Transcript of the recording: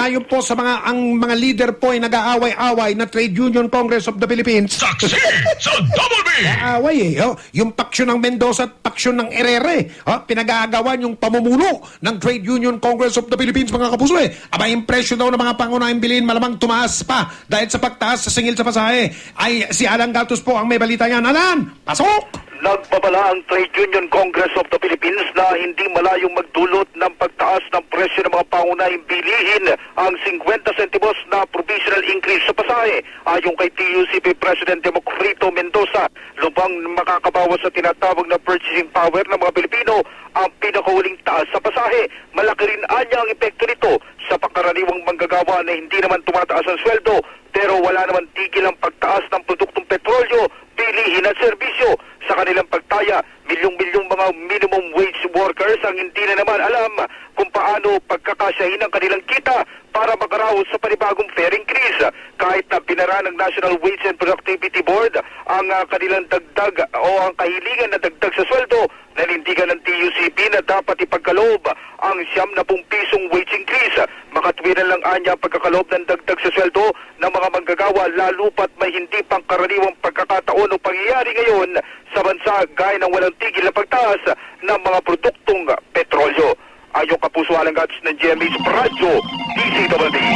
ayon po sa mga ang mga leader po ay nag-aaway-away na Trade Union Congress of the Philippines. Saksi sa Double B! Away eh. Oh. Yung paksyon ng Mendoza at paksyon ng Erere. Oh. Pinag-aagawan yung pamumuno ng Trade Union Congress of the Philippines, mga kapuso eh. Aba, impresyon daw ng mga pangunahing bilhin malamang tumaas pa dahil sa pagtaas sa singil sa pasahe. Ay, si Alan Galtos po ang may balita niyan. Alan, pasok! Nagbabala ang Trade Union Congress of the Philippines na hindi malayong magdulot ng pagtaas ng presyo ng mga pangunahing bilihin ang 50 centimos na provisional increase sa pasahe. Ayon kay TUCP President Democrito Mendoza, lubang makakabawas sa tinatawag na purchasing power ng mga Pilipino ang pinakahuling taas sa pasahe. Malaki rin anya ang epekto nito sa pangkaraniwang manggagawa na hindi naman tumataas ang sweldo pero wala naman tigil ang pagtaas ng produktong petrolyo, bilihin at serbisyo. Sa kanilang pagtaya, milyong-milyong mga minimum wage workers ang hindi na naman alam kung paano pagkakasyahin ang kanilang kita para makaraos sa panibagong fair increase. Kahit na pinara ng National Wage and Productivity Board ang ah, kanilang dagdag o ang kahilingan na dagdag sa sweldo, nanindigan ng TUCP na dapat ipagkaloob ang siyam na pisong wage increase. Makatwiran lang anya pagkakaloob ng dagdag sa sweldo ng mga manggagawa lalo pat may hindi pangkaraniwang pagkakataon o pangyayari ngayon sa bansa gaya ng walang tigil na pagtaas ng mga produktong petrolyo. Ayon kapuso Alang Gats ng GMH Radyo, DCWD.